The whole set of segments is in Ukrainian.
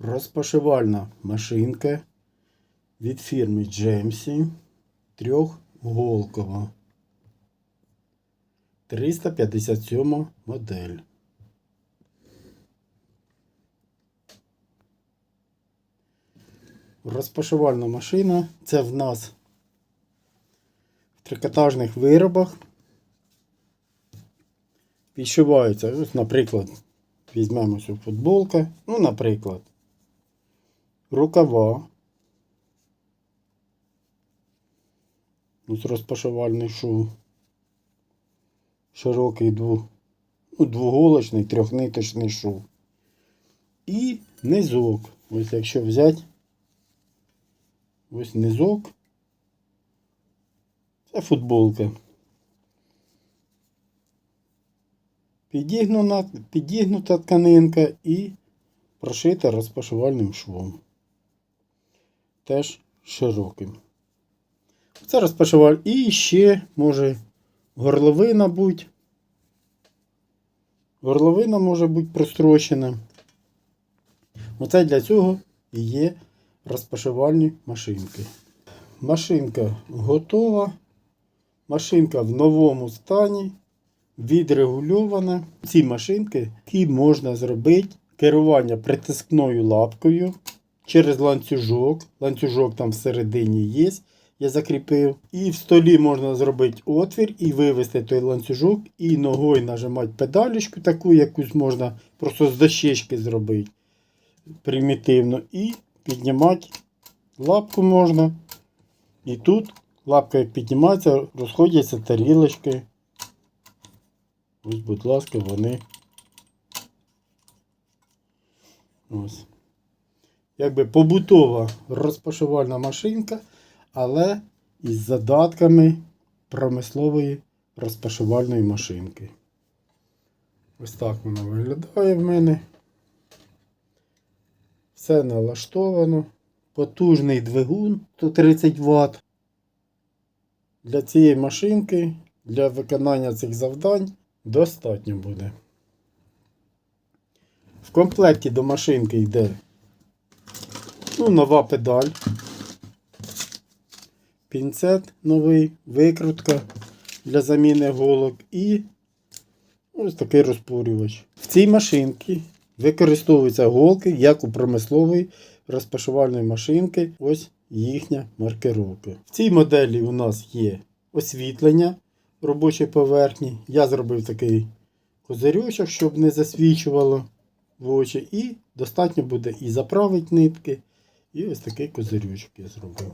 Розпашивальна машинка від фірми Джемсі трьохголкова. 357 модель. Розпашивальна машина це в нас в трикотажних виробах. Підшиваються, ось, наприклад, візьмемо цю футболку, ну, наприклад, рукава. Ось розпашивальний шов. Широкий дву, ну, двоголочний трьохниточний шов. І низок. Ось якщо взяти ось низок. Це футболка. Підігнута, підігнута тканинка і прошита розпашувальним швом. Теж широким. Це розпашуваль. І ще може горловина бути. Горловина може бути прострочена. Оце для цього і є розпашувальні машинки. Машинка готова. Машинка в новому стані. Відрегульована. Ці машинки які можна зробити керування притискною лапкою через ланцюжок. Ланцюжок там всередині є. Я закріпив. І в столі можна зробити отвір і вивести той ланцюжок, і ногою нажимати педалічку, таку якусь можна просто з дощечки зробити примітивно. І піднімати лапку можна. І тут лапка піднімається, розходяться тарілочки. Ось, будь ласка, вони. Ось. Якби побутова розпашувальна машинка, але із задатками промислової розпашувальної машинки. Ось так вона виглядає в мене. Все налаштовано. Потужний двигун 130 Вт. Для цієї машинки, для виконання цих завдань достатньо буде. В комплекті до машинки йде ну, нова педаль, пінцет новий, викрутка для заміни голок і ось такий розпурювач. В цій машинці використовуються голки, як у промислової розпашувальної машинки. Ось їхня маркировка. В цій моделі у нас є освітлення робочої поверхні. Я зробив такий козирючок, щоб не засвічувало в очі. І достатньо буде і заправити нитки. І ось такий козирючок я зробив.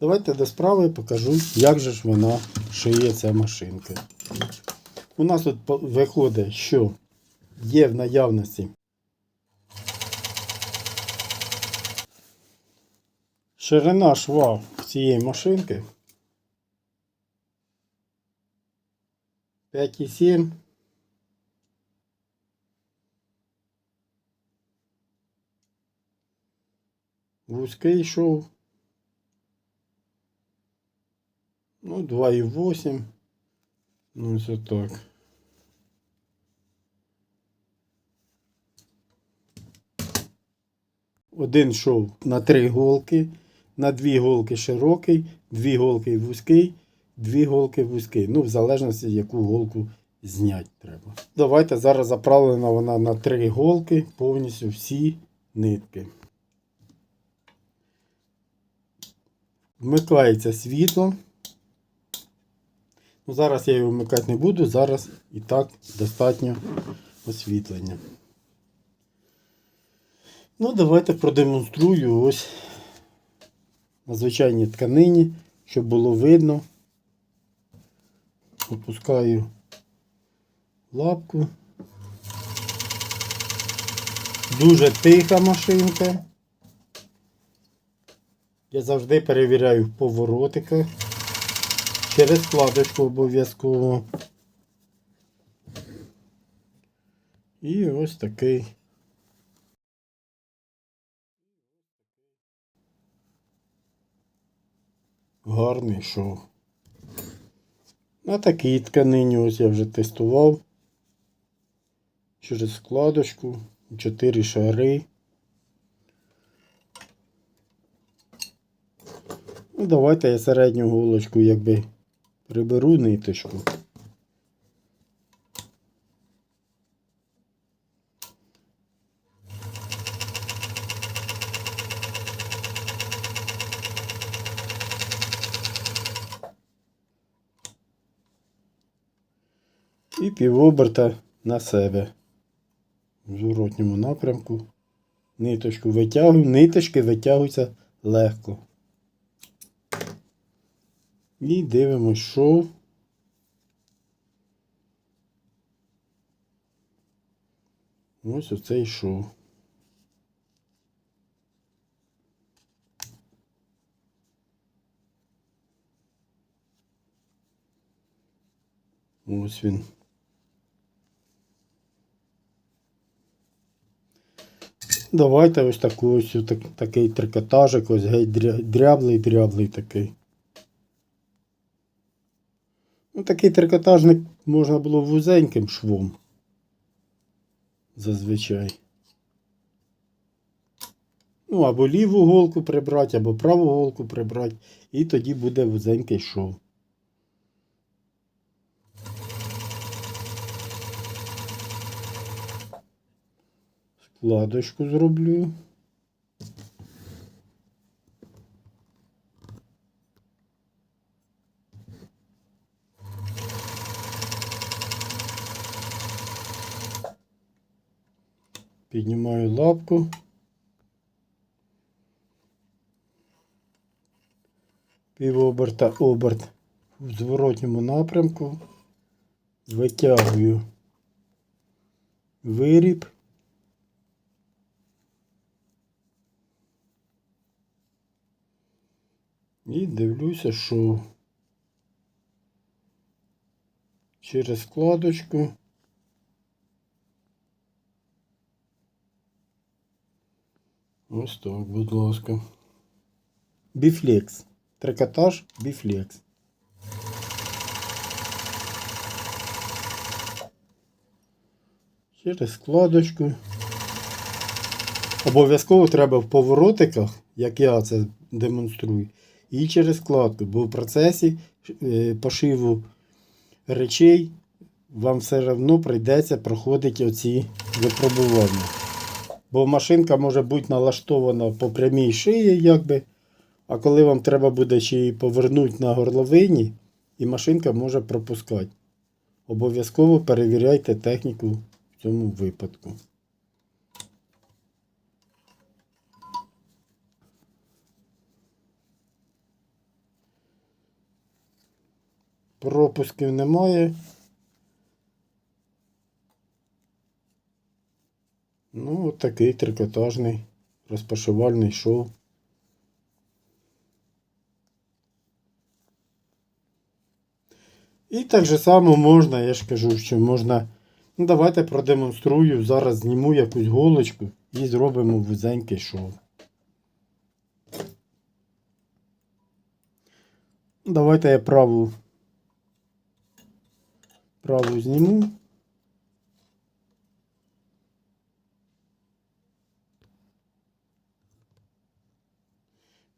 Давайте до справи покажу, як же ж вона шиє ця машинка. У нас тут виходить, що є в наявності ширина шва цієї машинки 5,7 Вузький шов. Ну, 2,8. Ну, ось так. Один шов на три голки, на дві голки широкий, дві голки вузький, дві голки вузький. Ну, в залежності, яку голку зняти треба. Давайте зараз заправлена вона на три голки, повністю всі нитки. Вмикається світло. Ну, зараз я його вмикати не буду, зараз і так достатньо освітлення. Ну, давайте продемонструю ось на звичайній тканині, щоб було видно. Опускаю лапку. Дуже тиха машинка. Я завжди перевіряю поворотики через вкладочку обов'язково. І ось такий. Гарний шов. На такій тканині ось я вже тестував. Через складочку, 4 шари. Ну, давайте я середню голочку якби приберу ниточку. І півоберта на себе. В зворотньому напрямку. Ниточку витягую, ниточки витягуються легко. І дивимось, що. Ось оцей шов. Ось він. Давайте ось таку ось так, такий трикотажик, ось геть дряблий, дряблий такий. Ну, такий трикотажник можна було вузеньким швом. Зазвичай. Ну, або ліву голку прибрати, або праву голку прибрати, і тоді буде вузенький шов. Складочку зроблю. Піднімаю лапку. Півоберта оберт в зворотньому напрямку. Витягую виріб. І дивлюся, що через складочку ось так, будь ласка. Біфлекс. Трикотаж біфлекс. Через складочку. Обов'язково треба в поворотиках, як я це демонструю, і через складку, бо в процесі е, пошиву речей вам все одно прийдеться проходити оці випробування. Бо машинка може бути налаштована по прямій шиї, якби, а коли вам треба буде ще її повернути на горловині, і машинка може пропускати. Обов'язково перевіряйте техніку в цьому випадку. Пропусків немає. Ну, от такий трикотажний розпашивальний шов. І так же само можна, я ж кажу, що можна. Ну, давайте продемонструю. Зараз зніму якусь голочку і зробимо вузенький шов. Давайте я праву праву зніму.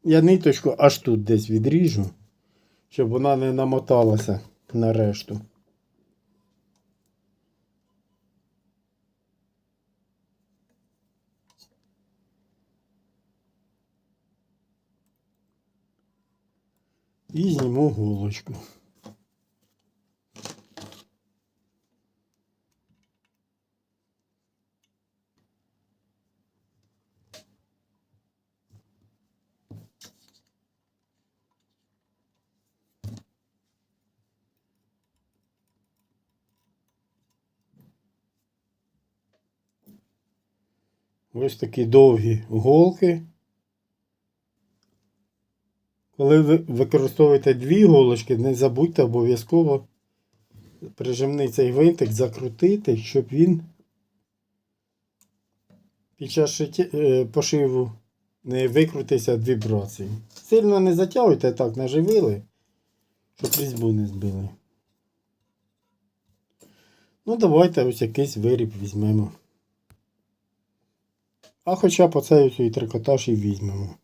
Я ниточку аж тут десь відріжу, щоб вона не намоталася на решту. І зніму голочку. Ось такі довгі голки. Коли ви використовуєте дві голочки, не забудьте обов'язково прижимний цей гвинтик закрутити, щоб він під час е, пошиву не викрутився від вібрацій. Сильно не затягуйте, так наживили, щоб різьбу не збили. Ну, давайте ось якийсь виріб візьмемо. А хоча б оцей і трикотаж і візьмемо.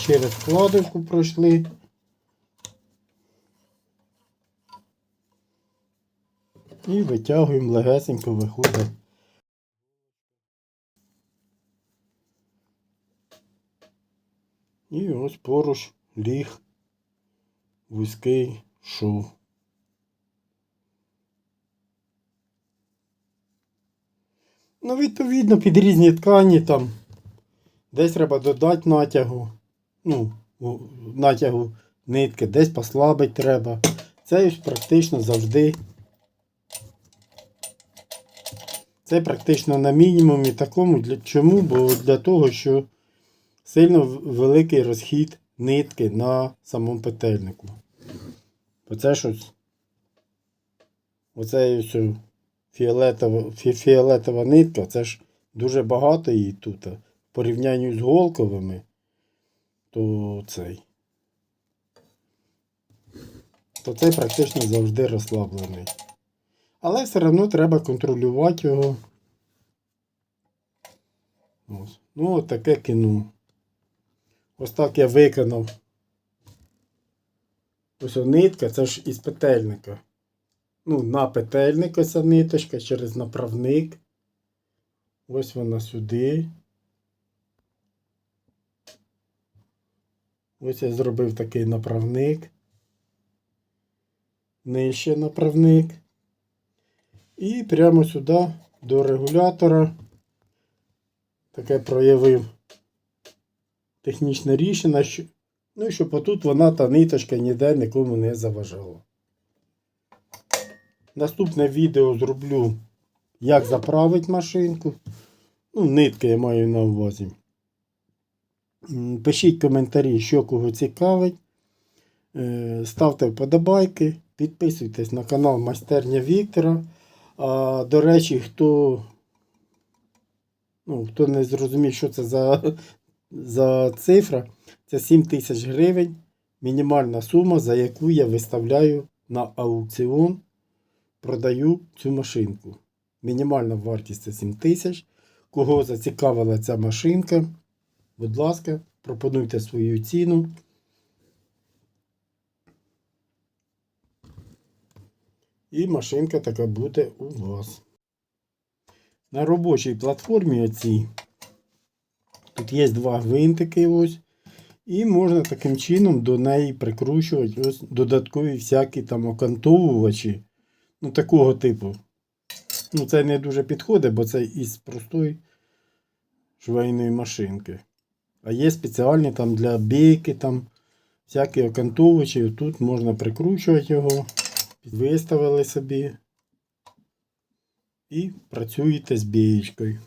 Через вкладинку пройшли. І витягуємо легесенько виходить. І ось поруч ліг вузький шов. Ну, відповідно, під різні ткані там десь треба додати натягу. Ну, натягу нитки, десь послабити треба. Це ось практично завжди. Це практично на мінімумі такому. Для чому? Бо для того, що сильно великий розхід нитки на самому петельнику. Оце щось. Оце о фіолетова, фі- фіолетова нитка, це ж дуже багато її тут. В порівнянні з голковими, то цей. То цей практично завжди розслаблений. Але все одно треба контролювати його. Ось. Ну, от таке кіно. Ось так я виконав. Ось нитка, це ж із петельника. Ну, на петельник ось ниточка через направник. Ось вона сюди. Ось я зробив такий направник. Нижче направник. І прямо сюди до регулятора таке проявив технічне рішення, що, ну, щоб отут вона та ниточка ніде нікому не заважала. Наступне відео зроблю, як заправити машинку. Ну, нитки я маю на увазі. Пишіть коментарі, що кого цікавить. Е, Ставте вподобайки, підписуйтесь на канал Майстерня Віктора. А, до речі, хто, ну, хто не зрозумів, що це за, за цифра, це 7 тисяч гривень. Мінімальна сума, за яку я виставляю на аукціон продаю цю машинку. Мінімальна вартість це 7 тисяч. Кого зацікавила ця машинка, будь ласка, пропонуйте свою ціну. І машинка така буде у вас. На робочій платформі оцій тут є два гвинтики ось. І можна таким чином до неї прикручувати ось додаткові всякі там окантовувачі. Ну, такого типу. Ну, це не дуже підходить, бо це із простої швейної машинки. А є спеціальні там для бійки, там всякі окантовувачі. Тут можна прикручувати його. Виставили собі. І працюєте з бієчкою.